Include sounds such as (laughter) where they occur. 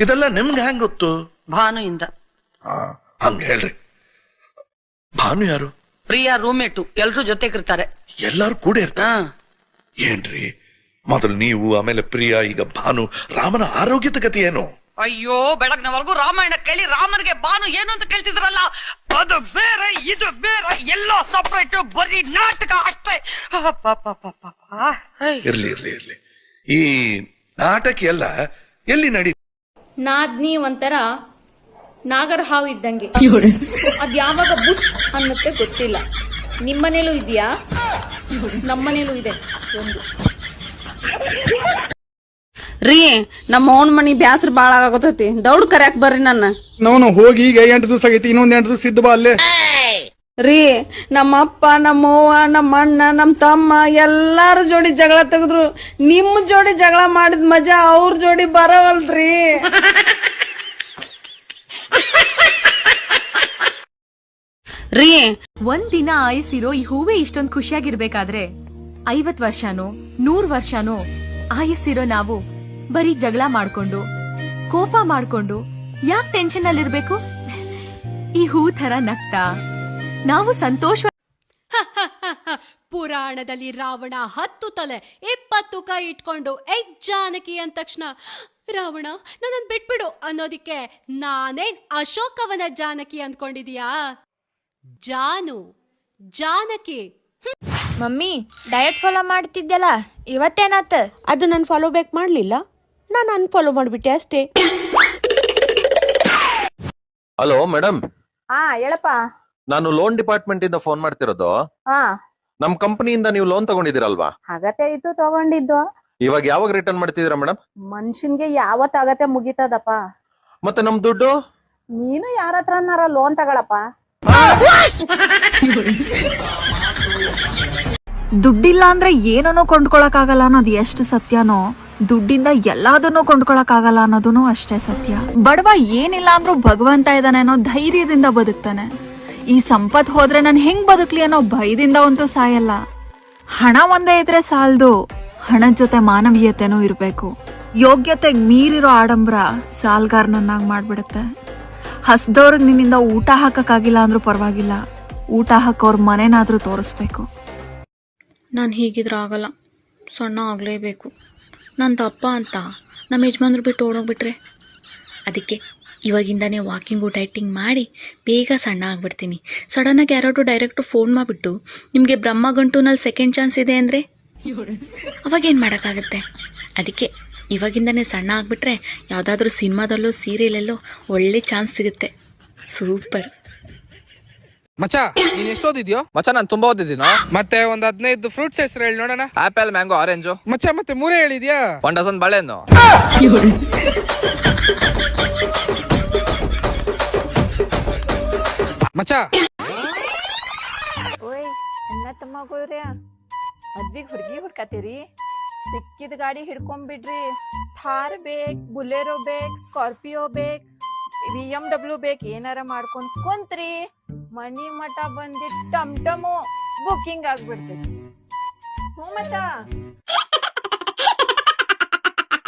ಇದೆಲ್ಲ ನಿಮ್ಗೆ ಹೆಂಗ್ ಗೊತ್ತು? ಭಾನುಯಿಂದ. ಇಂದ ಹಂಗ ಹೇಳ್ರಿ. ಭಾನು ಯಾರು? ಪ್ರಿಯಾ ರೂಮೇಟು ಎಲ್ರು ಜೊತೆ ಇರ್ತಾರೆ ಎಲ್ಲಾರು ಕೂಡ ಇರ್ತಾರೆ? ಏನ್ರಿ? ಮೊದಲು ನೀವು ಆಮೇಲೆ ಪ್ರಿಯಾ ಈಗ ಭಾನು. ರಾಮನ ಆರೋಗ್ಯದ ಗತಿ ಏನು? ಅಯ್ಯೋ ಬೆಳಗ್ನವರೆಗೂ ರಾಮಾಯಣ ಕೇಳಿ ರಾಮನಿಗೆ ಬಾನು ಏನು ಅಂತ ಕೇಳ್ತಿದ್ರಲ್ಲ? ಅದು ಬೇರೆ ಇದು ಬೇರೆ ಎಲ್ಲೋ ಸಪ್ರೇಟ್ ಬರೀ ನಾಟಕ ಅಷ್ಟೇ. ಇರ್ಲಿ ಇರ್ಲಿ ಇರ್ಲಿ. ಈ ನಾಟಕ ಎಲ್ಲ ಎಲ್ಲಿ ನಡಿ ನಾದ್ನಿ ಒಂಥರ ನಾಗರ ಹಾವು ಇದ್ದಂಗೆ ಅದ್ ಯಾವಾಗ ಬುಸ್ ಅನ್ನತ್ತೆ ಗೊತ್ತಿಲ್ಲ. ನಿಮ್ಮನೇಲೂ ಇದೆಯಾ? ನಮ್ಮನೇಲೂ ಇದೆ. ಒಂದು. ರೀ ನಮ್ಮ ಅವನ್ ಮನಿ ಬ್ಯಾಸ್ರ ಬಾಳ ಆಗತೈತಿ ದೌಡ್ ಕರ್ಯಾಕ್ ಬರ್ರಿ ನನ್ನ. ನಾನು ಹೋಗಿ ಈಗ ಎಂಟು ದಿವಸ ಆಗೈತಿ ಇನ್ನೊಂದ್ ಎಂಟು ದಿವಸ ಇದ್ದು ಬಾ ಅಲ್ಲೇ. ರೀ ನಮ್ಮ ಅಪ್ಪ ನಮ್ಮ ಅವ್ವ ನಮ್ಮ ಅಣ್ಣ ನಮ್ಮ ತಮ್ಮ ಎಲ್ಲಾರ ಜೋಡಿ ಜಗಳ ತೆಗೆದ್ರು. ನಿಮ್ ಜೋಡಿ ಜಗಳ ಮಾಡಿದ ಮಜಾ ಅವ್ರ ಜೋಡಿ ಬರವಲ್ರಿ (laughs) ರೀ ಒಂದಿನ ಆಯಸ್ಸಿರೋ ಈ ಹೂವೆ ಇಷ್ಟೊಂದ್ ಖುಷಿಯಾಗಿರ್ಬೇಕಾದ್ರೆ ಐವತ್ ವರ್ಷನೋ ನೂರ್ ವರ್ಷನೋ ಆಯಸ್ಸಿರೋ ನಾವು ಬರೀ ಜಗಳ ಮಾಡ್ಕೊಂಡು ಕೋಪ ಮಾಡ್ಕೊಂಡು ಯಾಕೆ ಟೆನ್ಷನ್ ಅಲ್ಲಿರ್ಬೇಕು ಈ ಹೂ ತರ ನಗ್ತಾ ನಾವು ಸಂತೋಷ ಪುರಾಣದಲ್ಲಿ ರಾವಣ ಹತ್ತು ತಲೆ ಇಪ್ಪತ್ತು ಕೈ ಇಟ್ಕೊಂಡು ಎಗ್ ಜಾನಕಿ ಅಂದ ತಕ್ಷಣ ರಾವಣ ನನ್ನ ಬಿಟ್ಬಿಡು ಅನ್ನೋದಿಕ್ಕೆ ನಾನೇನ್ Ashokavana Janaki ಅಂದ್ಕೊಂಡಿದೀಯಾ? Janu Janaki. Mummy diet follow ಮಾಡ್ತಿದ್ದೆಲ್ಲ ಇವತ್ತೇನಾತ? ಅದು ನಾನು ಫಾಲೋ ಬ್ಯಾಕ್ ಮಾಡಲಿಲ್ಲ. ನಾನು ಅನ್ಫಾಲೋ ಮಾಡಿಬಿಟ್ಟೆ ಅಷ್ಟೇ. ಹಲೋ ಮೇಡಮ್ ಹಾ ಹೇಳಪ್ಪ. ನಾನು ಲೋನ್ ಡಿಪಾರ್ಟ್ಮೆಂಟ್ ಇಂದ ಫೋನ್ ಮಾಡ್ತಿರೋದು. ಹಾ. ನಮ್ ಕಂಪನಿಯಿಂದ ನೀವು ಲೋನ್ ತಗೊಂಡಿದ್ದೀರಲ್ವಾ? ಅಗತ್ಯ ಇತ್ತು ತಗೊಂಡಿದ್ದು. ಇವಾಗ ಯಾವಾಗ ರಿಟರ್ನ್ ಮಾಡ್ತಿದ್ದೀರಾ ಮೇಡಮ್ ಮನುಷ್ಯನ್ಗೆ ಯಾವತ್ ಅಗತ್ಯ ಮುಗಿತದಪ್ಪ. ಮತ್ತೆ ನಮ್ ದುಡ್ಡು? ನೀನು ಯಾರ ಹತ್ರನಾರ ಲೋನ್ ತಗೊಳಪ್ಪ. ದುಡ್ಡಿಲ್ಲ ಅಂದ್ರೆ ಏನನ್ನೂ ಕೊಂಡ್ಕೊಳಕ್ ಆಗಲ್ಲ ಅನ್ನೋದು ಎಷ್ಟು ಸತ್ಯನೋ ದುಡ್ಡಿಂದ ಎಲ್ಲಾದನ್ನೂ ಕೊಂಡ್ಕೊಳಕ್ ಆಗಲ್ಲ ಅನ್ನೋದು ಅಷ್ಟೇ ಸತ್ಯ. ಬಡವ ಏನಿಲ್ಲ ಅಂದ್ರೂ ಭಗವಂತ ಇದ್ದಾನೆ ಅನ್ನೋ ಧೈರ್ಯದಿಂದ ಬದುಕ್ತಾನೆ. ಈ ಸಂಪತ್ ಹೋದ್ರೆ ನಾನು ಹೆಂಗ್ ಬದುಕ್ಲಿ ಅನ್ನೋ ಭಯದಿಂದ ಅಂತೂ ಸಾಯಲ್ಲ. ಹಣ ಒಂದೇ ಇದ್ರೆ ಸಾಲ್ದು, ಹಣದ ಜೊತೆ ಮಾನವೀಯತೆನೂ ಇರಬೇಕು. ಯೋಗ್ಯತೆಗ್ ಮೀರಿರೋ ಆಡಂಬರ ಸಾಲ್ಗಾರನನ್ನಾಗಿ ಮಾಡ್ಬಿಡುತ್ತೆ. ಹಸ್ದವ್ರಿಗೆ ನಿನ್ನಿಂದ ಊಟ ಹಾಕಕ್ಕಾಗಿಲ್ಲ ಅಂದ್ರೂ ಪರವಾಗಿಲ್ಲ. ಊಟ ಹಾಕೋರ್ ಮನೇನಾದ್ರೂ ತೋರಿಸ್ಬೇಕು. ನಾನು ಹೀಗಿದ್ರೆ ಆಗಲ್ಲ. ಸಣ್ಣ ಆಗಲೇಬೇಕು. ನನ್ನ ತಪ್ಪ ಅಂತ ನಮ್ಮ ಯಜಮಾನ್ರು ಬಿಟ್ಟು ಓಡೋಗ್ಬಿಟ್ರೆ. ಅದಕ್ಕೆ ಇವಾಗಿಂದಾನೇ ವಾಕಿಂಗು ಡೈಟಿಂಗ್ ಮಾಡಿ ಬೇಗ ಸಣ್ಣ ಆಗ್ಬಿಡ್ತೀನಿ. ಸಡನ್ನಾಗಿ ಯಾರಾದ್ರೂ ಡೈರೆಕ್ಟು ಫೋನ್ ಮಾಡಿಬಿಟ್ಟು ನಿಮಗೆ ಬ್ರಹ್ಮ ಗಂಟುನಲ್ಲಿ ಸೆಕೆಂಡ್ ಚಾನ್ಸ್ ಇದೆ ಅಂದರೆ? ಅವಾಗೇನು ಮಾಡೋಕ್ಕಾಗುತ್ತೆ? ಅದಕ್ಕೆ ಇವಾಗಿಂದನೇ ಸಣ್ಣ ಆಗಿಬಿಟ್ರೆ ಯಾವುದಾದ್ರೂ ಸಿನಿಮಾದಲ್ಲೋ ಸೀರಿಯಲಲ್ಲೋ ಒಳ್ಳೆ ಚಾನ್ಸ್ ಸಿಗುತ್ತೆ. ಸೂಪರ್ ಮಚ್ಚ ನೀನ್ ಎಷ್ಟು ಓದಿದ್ಯೋ? ಮಚ್ಚ ನಾನು ತುಂಬಾ ಓದಿದ್ದೀನೋ? ಮತ್ತೆ ಒಂದ್ ಹದಿನೈದು ಫ್ರೂಟ್ಸ್ ಹೆಸರು ಹೇಳಿ ನೋಡೋಣ. ಆಪಲ್ ಮ್ಯಾಂಗೋ ಆರೆಂಜು ಮಚ್ಚ ಮತ್ತೆ ಮೂರೇ ಹೇಳಿದ್ಯಾ? ಒಂದ್ ಡಸನ್ ಬಾಳೆಹಣ್ಣು. ಅಣ್ಣ ತಮ್ಮ ಮದ್ವಿಗೆ ಹುಡುಗಿ ಹುಡ್ಕತ್ತೀರಿ ಸಿಕ್ಕಿದ ಗಾಡಿ ಹಿಡ್ಕೊಂಬಿಡ್ರಿ. ಥಾರ್ ಬೇಕ್, ಬುಲೆರೋ ಬೇಕ್, ಸ್ಕಾರ್ಪಿಯೋ ಬೇಕ್ ವಿ ಎಂ ಡಬ್ಲ್ಯೂ ಬೇಕ್, ಏನಾರ ಮಾಡ್ಕೊಂಡ್ ಕುಂತ್ರಿ. ಮನಿ ಮಠ ಬಂದಿ ಟಮ್ ಟಮು ಬುಕಿಂಗ್ ಆಗ್ಬಿಡ್ತೈತಿ. ಹ್ಞೂ ಮಚ್ಚ